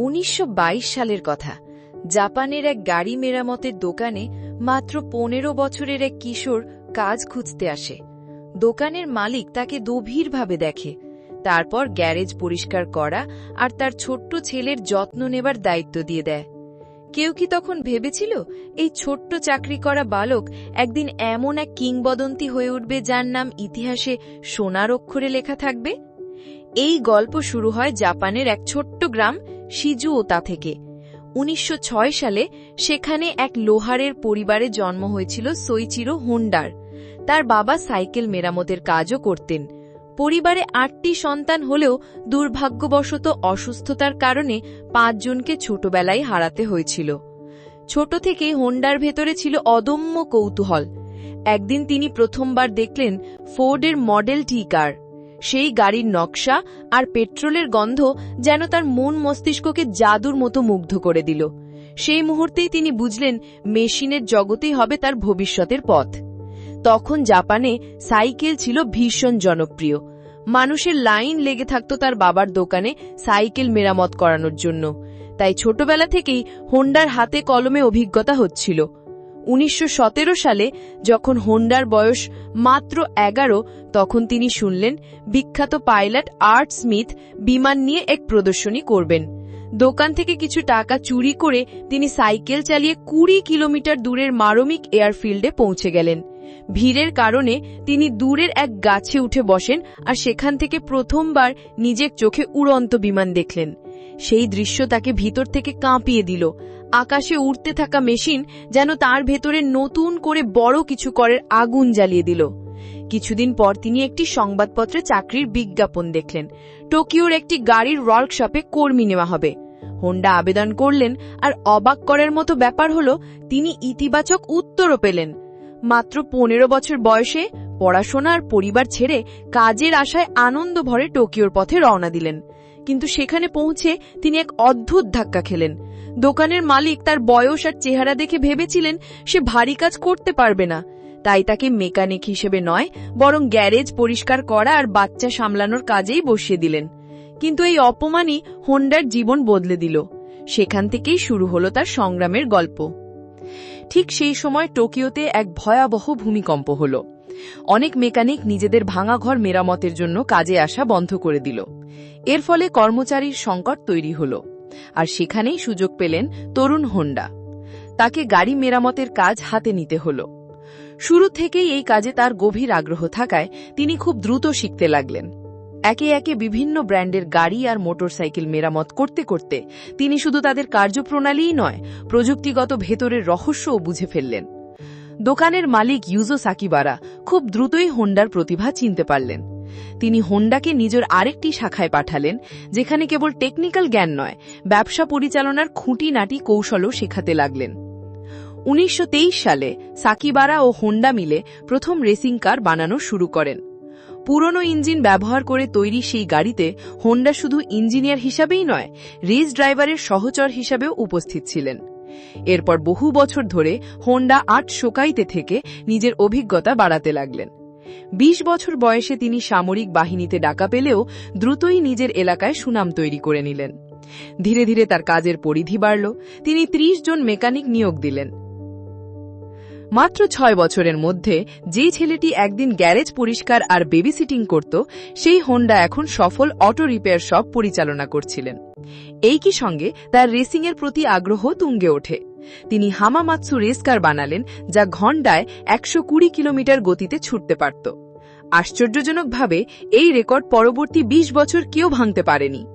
উনিশশো বাইশ সালের কথা। জাপানের এক গাড়ি মেরামতের দোকানে মাত্র পনেরো বছরের এক কিশোর কাজ খুঁজতে আসে। দোকানের মালিক তাকে গভীরভাবে দেখে। তারপর গ্যারেজ পরিষ্কার করা আর তার ছোট্ট ছেলের যত্ন নেবার দায়িত্ব দিয়ে দেয়। কেউ কি তখন ভেবেছিল, এই ছোট্ট চাকরি করা বালক একদিন এমন এক কিংবদন্তি হয়ে উঠবে যার নাম ইতিহাসে সোনার অক্ষরে লেখা থাকবে? এই গল্প শুরু হয় জাপানের এক ছোট্ট গ্রাম সিজুওতা থেকে। উনিশশো ছয় সালে সেখানে এক লোহারের পরিবারে জন্ম হয়েছিল সইচিরো হোন্ডার। তার বাবা সাইকেল মেরামতের কাজও করতেন। পরিবারে আটটি সন্তান হলেও দুর্ভাগ্যবশত অসুস্থতার কারণে পাঁচজনকে ছোটবেলায় হারাতে হয়েছিল। ছোট থেকে হোন্ডার ভেতরে ছিল অদম্য কৌতূহল। একদিন তিনি প্রথমবার দেখলেন ফোর্ডের মডেল টি কার। সেই গাড়ির নকশা আর পেট্রোলের গন্ধ যেন তার মন মস্তিষ্ককে জাদুর মতো মুগ্ধ করে দিল। সেই মুহূর্তেই তিনি বুঝলেন, মেশিনের জগতেই হবে তার ভবিষ্যতের পথ। তখন জাপানে সাইকেল ছিল ভীষণ জনপ্রিয়। মানুষের লাইন লেগে থাকত তার বাবার দোকানে সাইকেল মেরামত করানোর জন্য। তাই ছোটবেলা থেকেই হোন্ডার হাতে কলমে অভিজ্ঞতা হচ্ছিল। উনিশশো সতেরো সালে যখন হোন্ডার বয়স মাত্র এগারো, তখন তিনি শুনলেন বিখ্যাত পাইলট আর্ট স্মিথ বিমান নিয়ে এক প্রদর্শনী করবেন। দোকান থেকে কিছু টাকা চুরি করে তিনি সাইকেল চালিয়ে কুড়ি কিলোমিটার দূরের মারমিক এয়ারফিল্ডে পৌঁছে গেলেন। ভিড়ের কারণে তিনি দূরের এক গাছে উঠে বসেন আর সেখান থেকে প্রথমবার নিজের চোখে উড়ন্ত বিমান দেখলেন। সেই দৃশ্য তাকে ভিতর থেকে কাঁপিয়ে দিল। আকাশে উড়তে থাকা মেশিন যেন তার ভেতরে নতুন করে বড় কিছু করার আগুন জ্বালিয়ে দিল। কিছুদিন পর তিনি একটি সংবাদপত্রে চাকরির বিজ্ঞাপন দেখলেন। টোকিওর একটি গাড়ির ওয়ার্কশপে কর্মী নেওয়া হবে। হোন্ডা আবেদন করলেন আর অবাক করার মতো ব্যাপার হল, তিনি ইতিবাচক উত্তরও পেলেন। মাত্র পনেরো বছর বয়সে পড়াশোনা আর পরিবার ছেড়ে কাজের আশায় আনন্দ ভরে টোকিওর পথে রওনা দিলেন। কিন্তু সেখানে পৌঁছে তিনি এক অদ্ভুত ধাক্কা খেলেন। দোকানের মালিক তার বয়স আর চেহারা দেখে ভেবেছিলেন সে ভারী কাজ করতে পারবে না। তাই তাকে মেকানিক হিসেবে নয়, বরং গ্যারেজ পরিষ্কার করা আর বাচ্চা সামলানোর কাজেই বসিয়ে দিলেন। কিন্তু এই অপমানই হোন্ডার জীবন বদলে দিল। সেখান থেকেই শুরু হলো তার সংগ্রামের গল্প। ঠিক সেই সময় টোকিওতে এক ভয়াবহ ভূমিকম্প হল। অনেক মেকানিক নিজেদের ভাঙা ঘর মেরামতের জন্য কাজে আসা বন্ধ করে দিল। এর ফলে কর্মচারীর সংকট তৈরি হল। আর সেখানেই সুযোগ পেলেন তরুণ হোন্ডা। তাকে গাড়ি মেরামতের কাজ হাতে নিতে হল। শুরু থেকেই এই কাজে তার গভীর আগ্রহ থাকায় তিনি খুব দ্রুত শিখতে লাগলেন। একে একে বিভিন্ন ব্র্যান্ডের গাড়ি আর মোটরসাইকেল মেরামত করতে করতে তিনি শুধু তাদের কার্যপ্রণালীই নয়, প্রযুক্তিগত ভেতরের রহস্যও বুঝে ফেললেন। দোকানের মালিক ইউজো সাকিবারা খুব দ্রুতই হোন্ডার প্রতিভা চিনতে পারলেন। তিনি হোন্ডাকে নিজের আরেকটি শাখায় পাঠালেন, যেখানে কেবল টেকনিক্যাল জ্ঞান নয়, ব্যবসা পরিচালনার খুঁটিনাটি কৌশলও শেখাতে লাগলেন। উনিশশো তেইশ সালে সাকিবারা ও হোন্ডা মিলে প্রথম রেসিং কার বানানো শুরু করেন। পুরনো ইঞ্জিন ব্যবহার করে তৈরি সেই গাড়িতে হোন্ডা শুধু ইঞ্জিনিয়ার হিসাবেই নয়, রেস ড্রাইভারের সহচর হিসাবেও উপস্থিত ছিলেন। এরপর বহু বছর ধরে হোন্ডা আট শোকাইতে থেকে নিজের অভিজ্ঞতা বাড়াতে লাগলেন। ২০ বছর বয়সে তিনি সামরিক বাহিনীতে ডাকা পেলেও দ্রুতই নিজের এলাকায় সুনাম তৈরি করে নিলেন। ধীরে ধীরে তার কাজের পরিধি বাড়ল। তিনি ৩০ জন মেকানিক নিয়োগ দিলেন। মাত্র ছয় বছরের মধ্যে যে ছেলেটি একদিন গ্যারেজ পরিষ্কার আর বেবি সিটিং করত, সেই হোন্ডা এখন সফল অটো রিপেয়ার শপ পরিচালনা করছিলেন। এই কি সঙ্গে তার রেসিংয়ের প্রতি আগ্রহ তুঙ্গে ওঠে। তিনি হামামাৎসু রেসকার বানালেন, যা ঘণ্টায় একশো কুড়ি কিলোমিটার গতিতে ছুটতে পারত। আশ্চর্যজনকভাবে, এই রেকর্ড পরবর্তী ২০ বছর কেউ ভাঙতে পারেনি।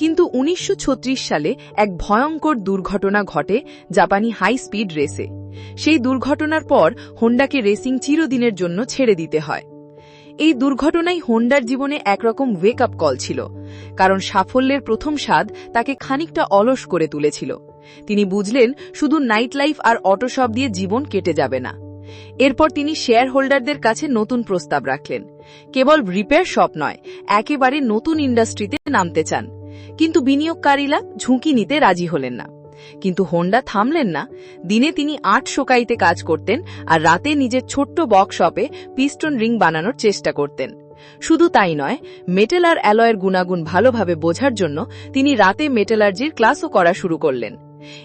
কিন্তু উনিশশো ছত্রিশ সালে এক ভয়ঙ্কর দুর্ঘটনা ঘটে জাপানি হাই স্পিড রেসে। সেই দুর্ঘটনার পর হোন্ডাকে রেসিং চিরদিনের জন্য ছেড়ে দিতে হয়। এই দুর্ঘটনাই হোন্ডার জীবনে একরকম ওয়েক আপ কল ছিল, কারণ সাফল্যের প্রথম স্বাদ তাকে খানিকটা অলস করে তুলেছিল। তিনি বুঝলেন, শুধু নাইট লাইফ আর অটো দিয়ে জীবন কেটে যাবে না। এরপর তিনি শেয়ার হোল্ডারদের কাছে নতুন প্রস্তাব রাখলেন। কেবল রিপেয়ার শপ নয়, একেবারে নতুন ইন্ডাস্ট্রিতে নামতে চান। কিন্তু বিনিয়োগকারীরা ঝুঁকি নিতে রাজি হলেন না। কিন্তু হোন্ডা থামলেন না। দিনে তিনি আট শোকাইতে কাজ করতেন আর রাতে নিজের ছোট্ট বক্সশপে পিস্টন রিং বানানোর চেষ্টা করতেন। শুধু তাই নয়, মেটেল আর অ্যালয়ের গুণাগুণ ভালোভাবে বোঝার জন্য তিনি রাতে মেটেলার্জির ক্লাসও করা শুরু করলেন।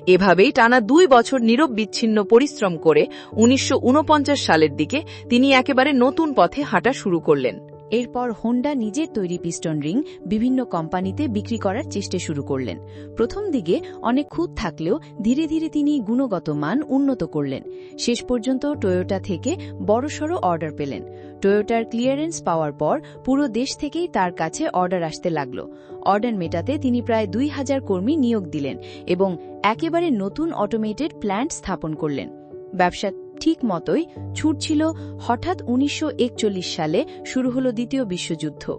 এভাবেই টানা দুই বছর নীরব বিচ্ছিন্ন পরিশ্রম করে উনিশশো ঊনপঞ্চাশ সালের দিকে তিনি একেবারে নতুন পথে হাঁটা শুরু করলেন। এরপর হোন্ডা নিজের তৈরি পিস্টন রিং বিভিন্ন কোম্পানিতে বিক্রি করার চেষ্টা শুরু করলেন। প্রথম দিকে অনেক খুঁত থাকলেও ধীরে ধীরে তিনি গুণগত মান উন্নত করলেন। শেষ পর্যন্ত টয়োটা থেকে বড়সড় অর্ডার পেলেন। টয়োটার ক্লিয়ারেন্স পাওয়ার পর পুরো দেশ থেকেই তার কাছে অর্ডার আসতে লাগল। অর্ডার মেটাতে তিনি প্রায় দুই হাজার কর্মী নিয়োগ দিলেন এবং একেবারে নতুন অটোমেটেড প্ল্যান্ট স্থাপন করলেন। ব্যবসা ঠিক মতোই ছুটছিল হঠাৎ উনিশশো একচল্লিশ সালে শুরু হলো দ্বিতীয় বিশ্বযুদ্ধ।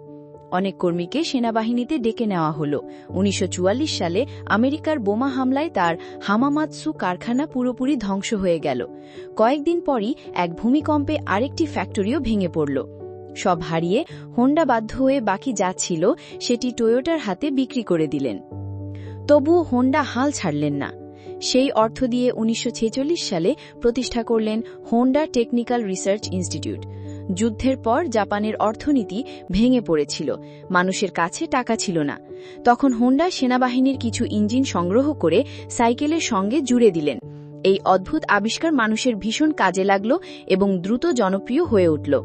অনেক কর্মীকে সেনাবাহিনীতে ডেকে নেওয়া হলো। উনিশশো চুয়াল্লিশ সালে আমেরিকার বোমা হামলায় তার হামামাতসু কারখানা পুরোপুরি ধ্বংস হয়ে গেল। কয়েকদিন পরই এক ভূমিকম্পে আরেকটি ফ্যাক্টরিও ভেঙে পড়ল। সব হারিয়ে হোন্ডা বাধ্য হয়ে বাকি যা ছিল সেটি টয়োটার হাতে বিক্রি করে দিলেন। তবুও হোন্ডা হাল ছাড়লেন না। সেই অর্থ দিয়ে উনিশশো ছেচল্লিশ সালে প্রতিষ্ঠা করলেন হোন্ডা টেকনিক্যাল রিসার্চ ইনস্টিটিউট যুদ্ধের পর জাপানের অর্থনীতি ভেঙে পড়েছিল। মানুষের কাছে টাকা ছিল না। তখন হোন্ডা সেনাবাহিনীর কিছু ইঞ্জিন সংগ্রহ করে সাইকেলের সঙ্গে জুড়ে দিলেন। এই অদ্ভুত আবিষ্কার মানুষের ভীষণ কাজে লাগল এবং দ্রুত জনপ্রিয় হয়ে উঠল।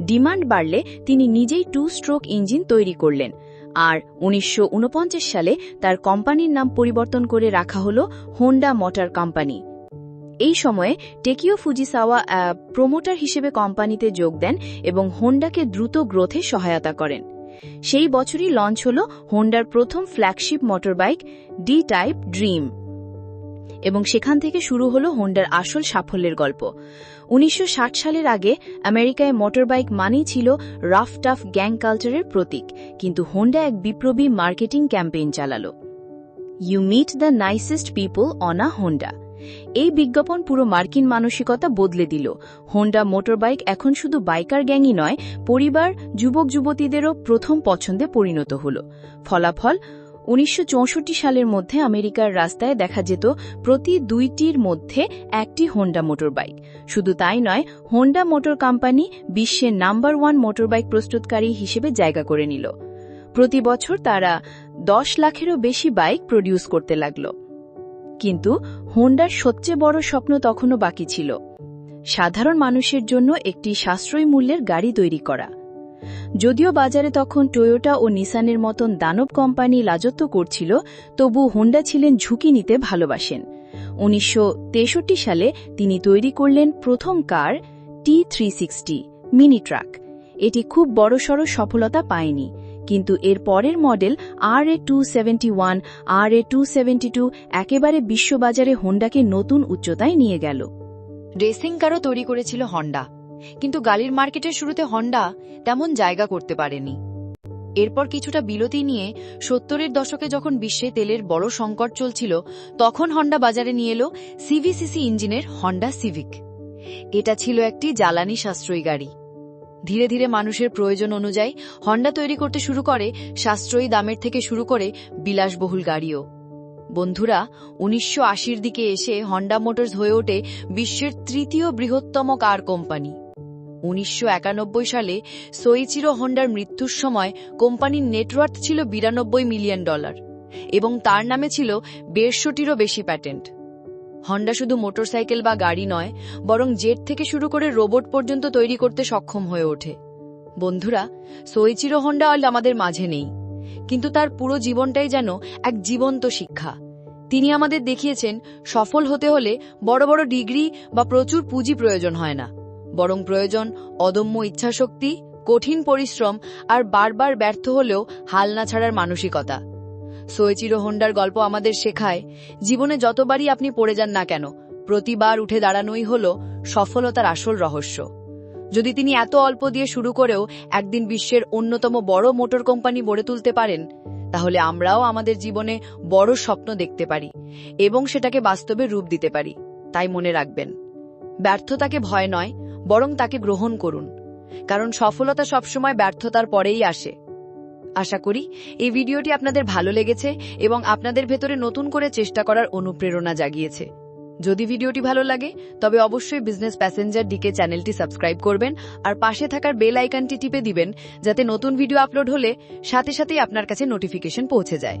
ডিমান্ড বাড়লে তিনি নিজেই টু স্ট্রোক ইঞ্জিন তৈরি করলেন। আর উনিশশো উনপঞ্চাশ সালে তার কোম্পানির নাম পরিবর্তন করে রাখা হল হোন্ডা মোটর কোম্পানি এই সময়ে টেকিও ফুজিসাওয়া প্রমোটার হিসেবে কোম্পানিতে যোগ দেন এবং হোন্ডাকে দ্রুত গ্রোথে সহায়তা করেন। সেই বছরই লঞ্চ হল হোন্ডার প্রথম flagship motorbike D type Dream এবং সেখান থেকে শুরু হল হোন্ডার আসল সাফল্যের গল্প। উনিশশো ষাট সালের আগে আমেরিকায় মোটরবাইক মানেই ছিল রাফ টাফ গ্যাং কালচারের প্রতীক, কিন্তু হোন্ডা এক বিপ্লবী মার্কেটিং ক্যাম্পেইন চালালো। You meet the nicest people on a Honda এই বিজ্ঞাপন পুরো মার্কিন মানসিকতা বদলে দিল। হোন্ডা মোটরবাইক এখন শুধু বাইকার গ্যাংই নয়, পরিবার যুবক যুবতীদেরও প্রথম পছন্দে পরিণত হল। ফলাফল উনিশশো চৌষট্টি সালের মধ্যে আমেরিকার রাস্তায় দেখা যেত প্রতি দুইটির মধ্যে একটি হোন্ডা মোটরবাইক শুধু তাই নয় হোন্ডা মোটর কোম্পানি বিশ্বের নাম্বার ওয়ান মোটরবাইক প্রস্তুতকারী হিসেবে জায়গা করে নিল। প্রতি বছর তারা দশ লাখেরও বেশি বাইক প্রডিউস করতে লাগল। কিন্তু হোন্ডার সবচেয়ে বড় স্বপ্ন তখনও বাকি ছিল। সাধারণ মানুষের জন্য একটি সাশ্রয়ী মূল্যের গাড়ি তৈরি করা। যদিও বাজারে তখন টয়োটা ও নিসানের মতন দানব কোম্পানি লাজত্ব করছিল, তবু হোন্ডা ছিলেন ঝুঁকি নিতে ভালোবাসেন। উনিশশো তেষট্টি সালে তিনি তৈরি করলেন প্রথম car T three mini truck. এটি খুব বড়সড় সফলতা পায়নি, কিন্তু এর পরের model R A two seventy one R A two seventy two একেবারে বিশ্ববাজারে হোন্ডাকে নতুন উচ্চতায় নিয়ে গেল। রেসিং কারও তৈরি করেছিল হন্ডা কিন্তু গাড়ির মার্কেটের শুরুতে হন্ডা তেমন জায়গা করতে পারেনি। এরপর কিছুটা বিলতি নিয়ে সত্তরের দশকে যখন বিশ্বে তেলের বড় সংকট চলছিল, তখন হন্ডা বাজারে নিয়ে এলো সিভিসিসি ইঞ্জিনের হন্ডা সিভিক। এটা ছিল একটি জ্বালানি সাশ্রয়ী গাড়ি। ধীরে ধীরে মানুষের প্রয়োজন অনুযায়ী হন্ডা তৈরি করতে শুরু করে সাশ্রয়ী দামের থেকে শুরু করে বিলাসবহুল গাড়িও। বন্ধুরা, উনিশশো দিকে এসে হন্ডা মোটরস হয়ে ওঠে বিশ্বের তৃতীয় বৃহত্তম কার কোম্পানি। উনিশশো একানব্বই সালে সোইচিরো হন্ডার মৃত্যুর সময় কোম্পানির নেটওয়ার্থ ছিল বিরানব্বই মিলিয়ন ডলার এবং তার নামে ছিল দেড়শোটিরও বেশি প্যাটেন্ট হন্ডা শুধু মোটরসাইকেল বা গাড়ি নয়, বরং জেট থেকে শুরু করে রোবট পর্যন্ত তৈরি করতে সক্ষম হয়ে ওঠে। বন্ধুরা, সোইচিরো হন্ডা আল আমাদের মাঝে নেই, কিন্তু তার পুরো জীবনটাই যেন এক জীবন্ত শিক্ষা। তিনি আমাদের দেখিয়েছেন, সফল হতে হলে বড় বড় ডিগ্রি বা প্রচুর পুঁজি প্রয়োজন হয় না। বরং প্রয়োজন অদম্য ইচ্ছাশক্তি, কঠিন পরিশ্রম আর বারবার ব্যর্থ হলেও হাল না ছাড়ার মানসিকতা। সোয়েচিরো হোন্ডার গল্প আমাদের শেখায়, জীবনে যতবারই আপনি পড়ে যান না কেন, প্রতিবার উঠে দাঁড়ানোই হল সফলতার আসল রহস্য। যদি তিনি এত অল্প দিয়ে শুরু করেও একদিন বিশ্বের অন্যতম বড় মোটর কোম্পানি গড়ে তুলতে পারেন, তাহলে আমরাও আমাদের জীবনে বড় স্বপ্ন দেখতে পারি এবং সেটাকে বাস্তবে রূপ দিতে পারি, তাই মনে রাখবেন। ব্যর্থতাকে ভয় নয় বরং তাকে গ্রহণ করুন, কারণ সফলতা সবসময় ব্যর্থতার পরেই আসে। আশা করি এই ভিডিওটি আপনাদের ভালো লেগেছে এবং আপনাদের ভেতরে নতুন করে চেষ্টা করার অনুপ্রেরণা জাগিয়েছে। যদি ভিডিওটি ভালো লাগে, তবে অবশ্যই বিজনেস প্যাসেঞ্জার ডিকে চ্যানেলটি সাবস্ক্রাইব করবেন আর পাশে থাকার বেল আইকনটি টিপে দিবেন, যাতে নতুন ভিডিও আপলোড হলে সাথে সাথেই আপনার কাছে নোটিফিকেশন পৌঁছে যায়।